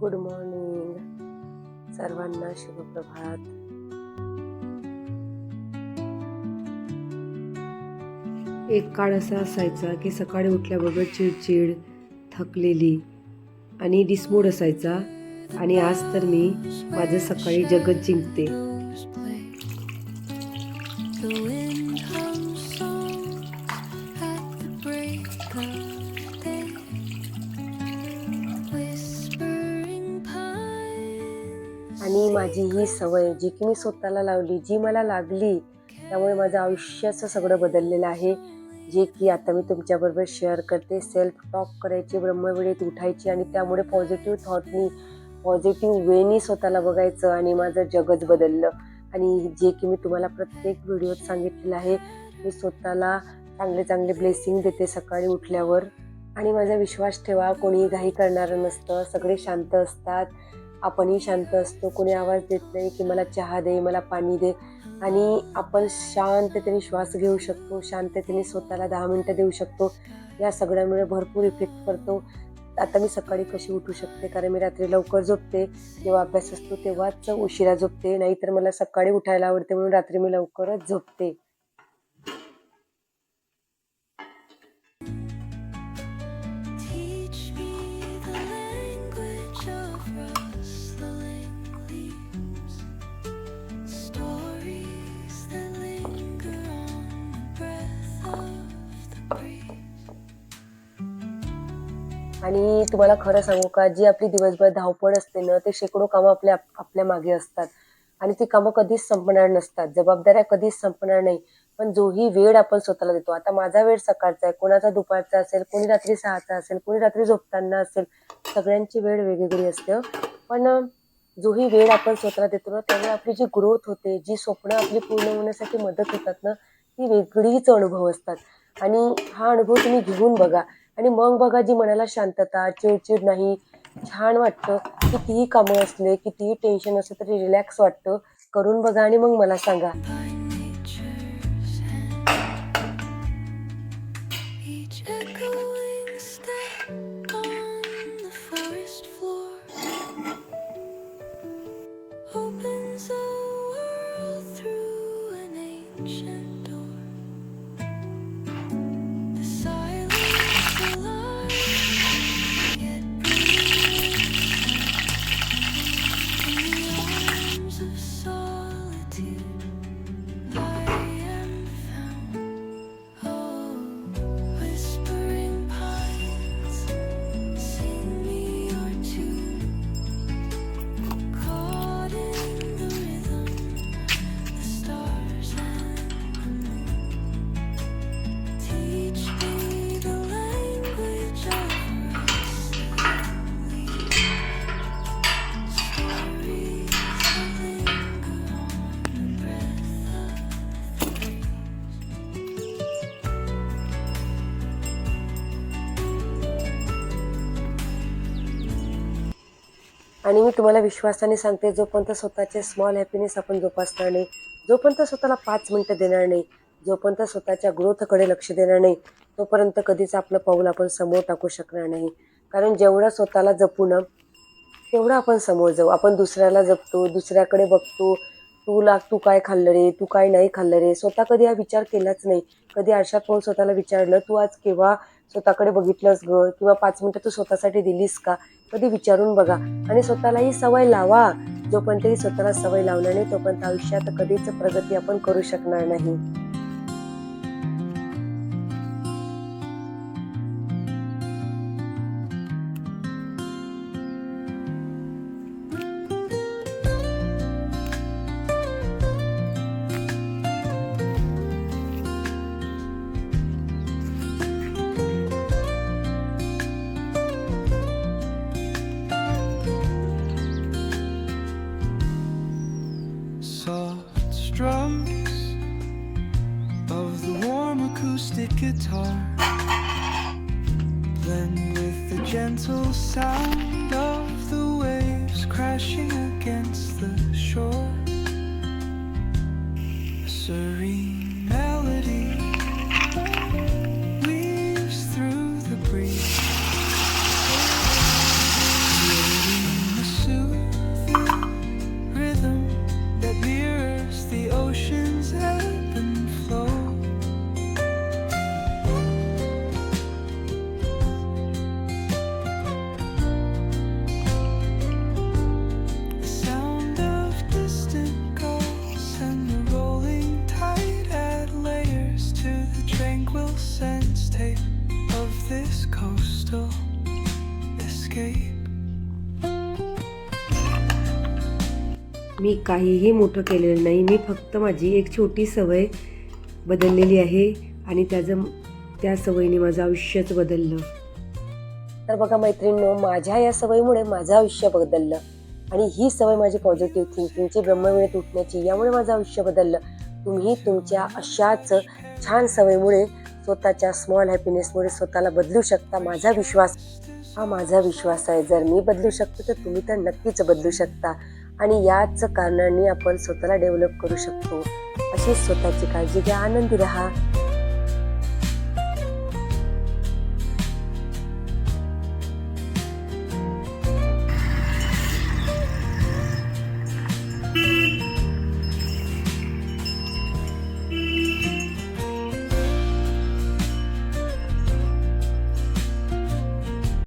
Good morning सर्वांना शुभप्रभात. एक काळ असा असायचा की सकाळी उठल्याबरोबर चिडचिड थकलेली आणि डिसमूड असायचा. आणि आज तर मी माझं सकाळी जगत जिंकते. माझी ही सवय जी की मी स्वतःला लावली जी मला लागली त्यामुळे माझं आयुष्याचं सगळं बदललेलं आहे. जे की आता मी तुमच्याबरोबर शेअर करते सेल्फ टॉक करायची ब्रह्मवेळेत उठायची आणि त्यामुळे पॉझिटिव्ह थॉटनी पॉझिटिव्ह वेनी स्वतःला बघायचं आणि माझं जगच बदललं. आणि जे की मी तुम्हाला प्रत्येक व्हिडिओत सांगितलेलं आहे मी स्वतःला चांगले चांगले ब्लेसिंग देते सकाळी उठल्यावर. आणि माझा विश्वास ठेवा कोणी घाई करणारं नसतं सगळे शांत असतात. आपणही शांत असतो. कोणी आवाज देत नाही की मला चहा दे मला पाणी दे. आणि आपण शांततेने श्वास घेऊ शकतो. शांततेने स्वतःला दहा मिनटं देऊ शकतो. या सगळ्यामुळे भरपूर इफेक्ट पडतो. आता मी सकाळी कशी उठू शकते? कारण मी रात्री लवकर झोपते. जेव्हा अभ्यास असतो तेव्हाच उशिरा झोपते. नाहीतर मला सकाळी उठायला आवडते म्हणून रात्री मी लवकरच झोपते. आणि तुम्हाला खरं सांगू का जी आपली दिवसभर धावपळ असते ना ते शेकडो कामं आपल्या आपल्या मागे असतात. आणि ती कामं कधीच संपणार नसतात. जबाबदाऱ्या कधीच संपणार नाही. पण जोही वेळ आपण स्वतःला देतो. आता माझा वेळ सकाळचा आहे कोणाचा दुपारचा असेल कोणी रात्री सहाचा असेल कोणी रात्री झोपताना असेल सगळ्यांची वेळ वेगवेगळी असते पण जोही वेळ आपण स्वतःला देतो ना त्यामुळे आपली जी ग्रोथ होते जी स्वप्न आपली पूर्ण होण्यासाठी मदत होतात ना ती वेगळीच अनुभव असतात. आणि हा अनुभव तुम्ही घेऊन बघा. आणि मग बघा जी मनाला शांतता चिडचिड नाही छान वाटतं. कितीही कामं असले कितीही टेन्शन असलं तरी रिलॅक्स वाटतं. करून बघा आणि मग मला सांगा. You. आणि मी तुम्हाला विश्वासाने सांगते जोपर्यंत स्वतःचे स्मॉल हॅपीनेस आपण जोपासणार नाही जोपर्यंत स्वतःला पाच मिनटं देणार नाही जोपर्यंत स्वतःच्या ग्रोथकडे लक्ष देणार नाही तोपर्यंत कधीच आपलं पाऊल आपण समोर टाकू शकणार नाही. कारण जेवढं स्वतःला जपू ना तेवढं आपण समोर जाऊ. आपण दुसऱ्याला जपतो दुसऱ्याकडे बघतो तुला तू काय खाल्लं रे तू काय नाही खाल्लं रे स्वतः कधी हा विचार केलाच नाही. कधी आरशात पाहून स्वतःला विचारलं तू आज केव्हा स्वतःकडे बघितलंस ग? किंवा पाच मिनटं तू स्वतःसाठी दिलीस का? कधी विचारून बघा. आणि स्वतःला ही सवय लावा. जोपर्यंत ही स्वतःला सवय लावणार नाही तोपर्यंत आयुष्यात कधीच प्रगती आपण करू शकणार नाही. Guitar blend with the gentle sound of the waves crashing against the shore. Serene escape. मी काहीही मोठं केलेलं नाही. मी फक्त माझी एक छोटी सवय बदललेली आहे आणि त्याचं त्या सवयीने माझं आयुष्यच बदललं. तर बघा मैत्रिणींनो माझ्या या सवयीमुळे माझं आयुष्य बदललं आणि ही सवय माझी पॉझिटिव्ह थिंकिंगची ब्रह्मवेळ तुटण्याची यामुळे माझं आयुष्य बदललं. तुम्ही तुमच्या अशाच छान सवयीमुळे स्वतःच्या स्मॉल हॅपीनेसमुळे स्वतःला बदलू शकता माझा विश्वास. हा माझा विश्वास आहे. जर मी बदलू शकतो तर तुम्ही तर नक्कीच बदलू शकता. आणि याच कारणाने आपण स्वतःला डेव्हलप करू शकतो. अशीच स्वतःची काळजी घ्या. आनंदी राहा.